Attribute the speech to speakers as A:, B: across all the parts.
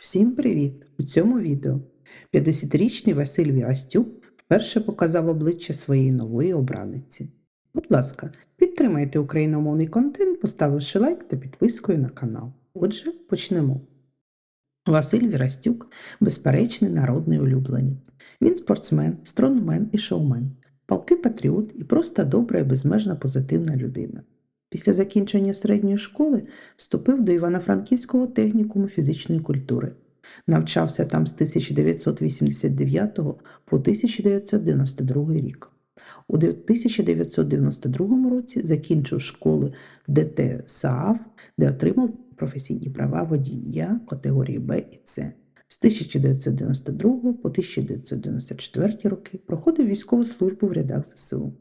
A: Всім привіт! У цьому відео 50-річний Василь Вірастюк вперше показав обличчя своєї нової обраниці. Будь ласка, підтримайте україномовний контент, поставивши лайк та підпискою на канал. Отже, почнемо. Василь Вірастюк безперечний народний улюбленець. Він спортсмен, стронгмен і шоумен, палкий патріот і просто добра і безмежно позитивна людина. Після закінчення середньої школи вступив до Івано-Франківського технікуму фізичної культури. Навчався там з 1989 по 1992 рік. У 1992 році закінчив школу ДТ СААФ, де отримав професійні права водія категорії Б і С. З 1992 по 1994 роки проходив військову службу в рядах ЗСУ.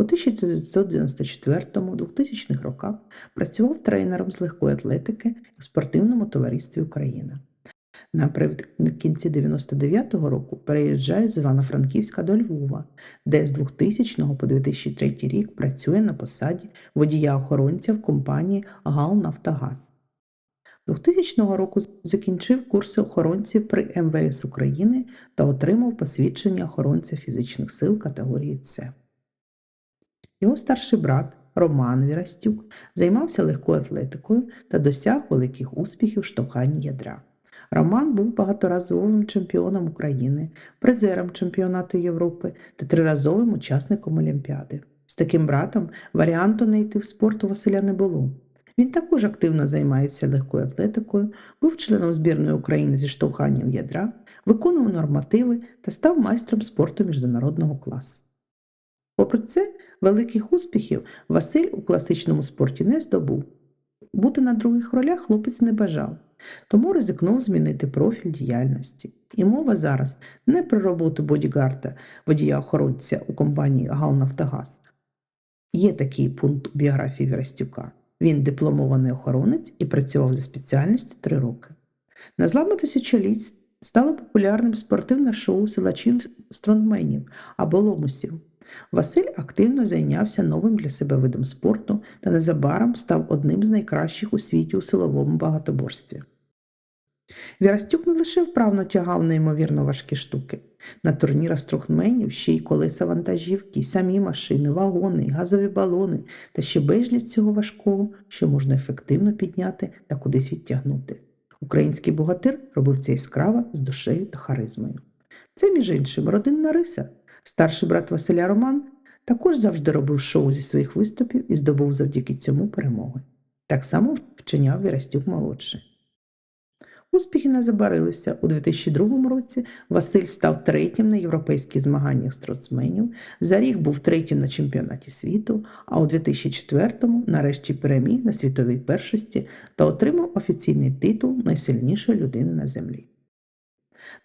A: У 1994-2000 роках працював тренером з легкої атлетики у спортивному товаристві Україна. Наприкінці 99-го року переїжджає з Івано-Франківська до Львова, де з 2000 по 2003 рік працює на посаді водія-охоронця в компанії ГАЛ Нафтогаз. 2000 року закінчив курси охоронців при МВС України та отримав посвідчення охоронця фізичних сил категорії С. Його старший брат Роман Вірастюк займався легкою атлетикою та досяг великих успіхів в штовханні ядра. Роман був багаторазовим чемпіоном України, призером чемпіонату Європи та триразовим учасником Олімпіади. З таким братом варіанту не йти в спорт у Василя не було. Він також активно займається легкою атлетикою, був членом збірної України зі штовханням ядра, виконував нормативи та став майстром спорту міжнародного класу. Попри це, великих успіхів Василь у класичному спорті не здобув. Бути на других ролях хлопець не бажав, тому ризикнув змінити профіль діяльності. І мова зараз не про роботу бодігарда, водія-охоронця у компанії «Галнафтогаз». Є такий пункт у біографії Вірастюка. Він дипломований охоронець і працював за спеціальністю три роки. На зламу тисячоліть стало популярним спортивне шоу силачів стронгменів або ломусів. Василь активно зайнявся новим для себе видом спорту та незабаром став одним з найкращих у світі у силовому багатоборстві. Вірастюк не лише вправно тягав неймовірно важкі штуки. На турнірах струхменів ще й колеса вантажівки, самі машини, вагони, газові балони та ще безліч цього важкого, що можна ефективно підняти та кудись відтягнути. Український богатир робив це яскраво з душею та харизмою. Це, між іншим, родинна риса. Старший брат Василя Роман також завжди робив шоу зі своїх виступів і здобув завдяки цьому перемоги. Так само вчиняв Вірастюк молодший. Успіхи не забарилися. У 2002 році Василь став третім на європейських змаганнях спортсменів, за рік був третім на чемпіонаті світу, а у 2004-му нарешті переміг на світовій першості та отримав офіційний титул найсильнішої людини на землі.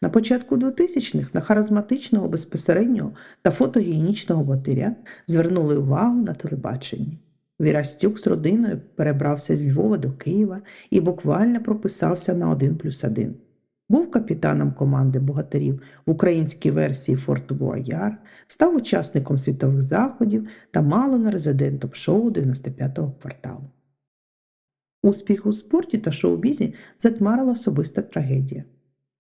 A: На початку 2000-х на харизматичного, безпосереднього та фотогенічного ботиря звернули увагу на телебаченні. Вірастюк з родиною перебрався з Львова до Києва і буквально прописався на 1 плюс 1. Був капітаном команди богатирів в українській версії Форту Буаяр, став учасником світових заходів та мало не резидентом шоу 95-го кварталу. Успіх у спорті та шоу-бізі затьмарила особиста трагедія.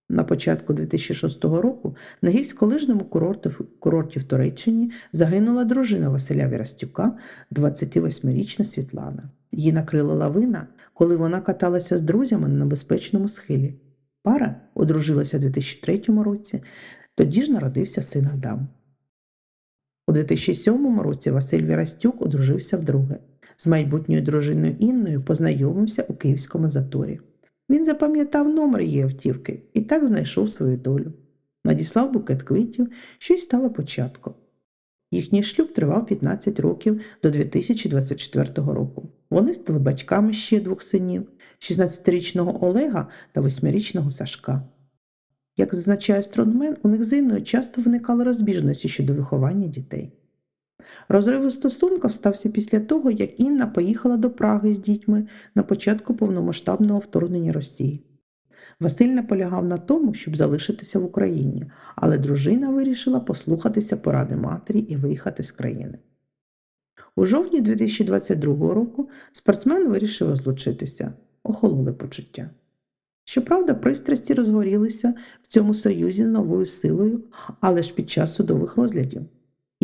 A: На початку 2006 року на гірськолижному курорті, курорті в Туреччині загинула дружина Василя Вірастюка, 28-річна Світлана. Її накрила лавина, коли вона каталася з друзями на небезпечному схилі. Пара одружилася у 2003 році, тоді ж народився син Адам. У 2007 році Василь Вірастюк одружився вдруге. З майбутньою дружиною Інною познайомився у Київському заторі. Він запам'ятав номер її автівки і так знайшов свою долю. Надіслав букет квітів, що й стало початком. Їхній шлюб тривав 15 років до 2024 року. Вони стали батьками ще двох синів 16-річного Олега та 8-річного Сашка. Як зазначає Строндмен, у них з Інною часто виникали розбіжності щодо виховання дітей. Розрив у стосунках стався після того, як Інна поїхала до Праги з дітьми на початку повномасштабного вторгнення Росії. Василь наполягав на тому, щоб залишитися в Україні, але дружина вирішила послухатися поради матері і виїхати з країни. У жовтні 2022 року спортсмен вирішив розлучитися, охололи почуття. Щоправда, пристрасті розгорілися в цьому союзі з новою силою, але ж під час судових розглядів.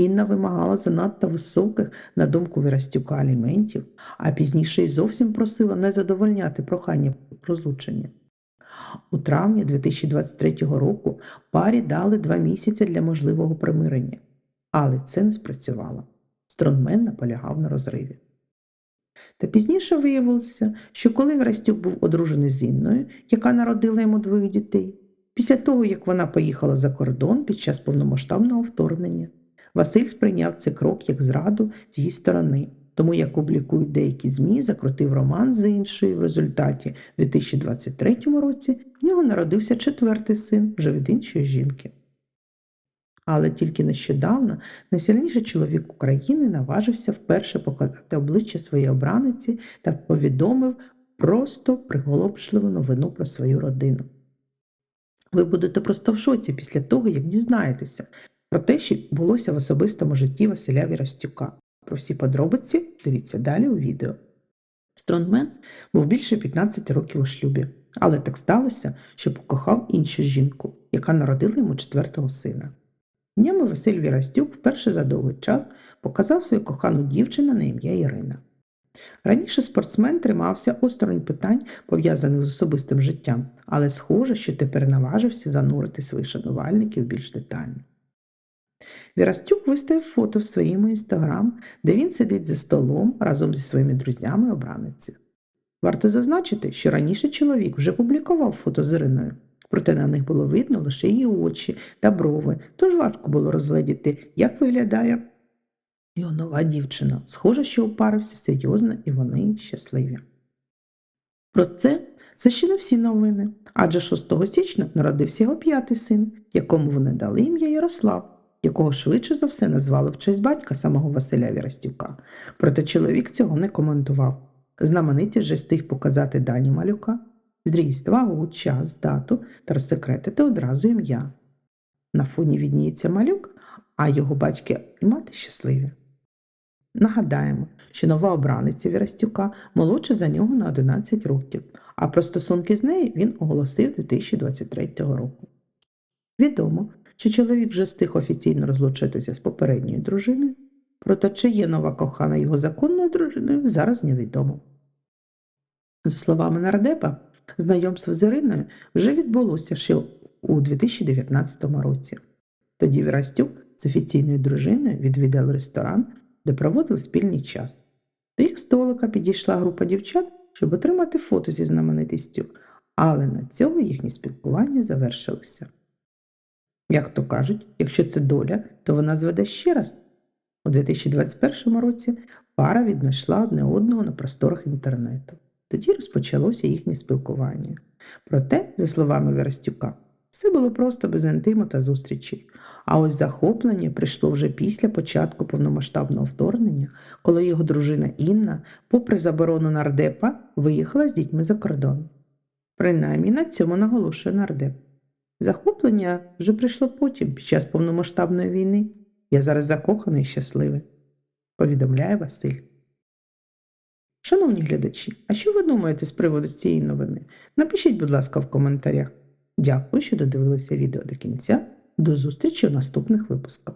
A: Інна вимагала занадто високих, на думку Вірастюка, аліментів, а пізніше й зовсім просила не задовольняти прохання про розлучення. У травні 2023 року парі дали два місяці для можливого примирення, але це не спрацювало. Стронгмен наполягав на розриві. Та пізніше виявилося, що коли Вірастюк був одружений з Інною, яка народила йому двоє дітей, після того, як вона поїхала за кордон під час повномасштабного вторгнення, Василь сприйняв цей крок як зраду з її сторони, тому, як публікують деякі ЗМІ, закрутив роман з іншою. В результаті в 2023 році в нього народився четвертий син вже від іншої жінки. Але тільки нещодавно найсильніший чоловік України наважився вперше показати обличчя своєї обраниці та повідомив просто приголомшливу новину про свою родину. Ви будете просто в шоці після того, як дізнаєтеся про те, що відбулося в особистому житті Василя Вірастюка. Про всі подробиці дивіться далі у відео. Стронгмен був більше 15 років у шлюбі, але так сталося, що покохав іншу жінку, яка народила йому четвертого сина. Днями Василь Вірастюк вперше за довгий час показав свою кохану дівчину на ім'я Ірина. Раніше спортсмен тримався осторонь питань, пов'язаних з особистим життям, але схоже, що тепер наважився занурити своїх шанувальників більш детально. Вірастюк виставив фото в своєму інстаграм, де він сидить за столом разом зі своїми друзями обраницею. Варто зазначити, що раніше чоловік вже публікував фото з Іриною, проте на них було видно лише її очі та брови, тож важко було розгледіти, як виглядає його нова дівчина. Схоже, що опарився серйозно і вони щасливі. Про це це ще не всі новини, адже 6 січня народився його п'ятий син, якому вони дали ім'я Ярослав, якого швидше за все назвали в честь батька самого Василя Вірастюка. Проте чоловік цього не коментував. Знамениті вже встиг показати дані малюка, зріст, вагу, час, дату та розсекретити одразу ім'я. На фоні відніється малюк, а його батьки і мати щасливі. Нагадаємо, що нова обраниця Вірастюка молодша за нього на 11 років, а про стосунки з нею він оголосив 2023 року. Відомо, що чоловік вже встиг офіційно розлучитися з попередньою дружиною, проте чи є нова кохана його законною дружиною, зараз невідомо. За словами нардепа, знайомство з Іриною вже відбулося ще у 2019 році. Тоді Вірастюк з офіційною дружиною відвідали ресторан, де проводили спільний час. До їх столика підійшла група дівчат, щоб отримати фото зі знаменитістю, але на цьому їхнє спілкування завершилося. Як то кажуть, якщо це доля, то вона зведе ще раз. У 2021 році пара віднайшла одне одного на просторах інтернету. Тоді розпочалося їхнє спілкування. Проте, за словами Верестюка, все було просто без інтиму та зустрічей. А ось захоплення прийшло вже після початку повномасштабного вторгнення, коли його дружина Інна, попри заборону нардепа, виїхала з дітьми за кордон. Принаймні на цьому наголошує нардеп. Захоплення вже прийшло потім, під час повномасштабної війни. Я зараз закоханий і щасливий, повідомляє Василь. Шановні глядачі, а що ви думаєте з приводу цієї новини? Напишіть, будь ласка, в коментарях. Дякую, що додивилися відео до кінця. До зустрічі у наступних випусках.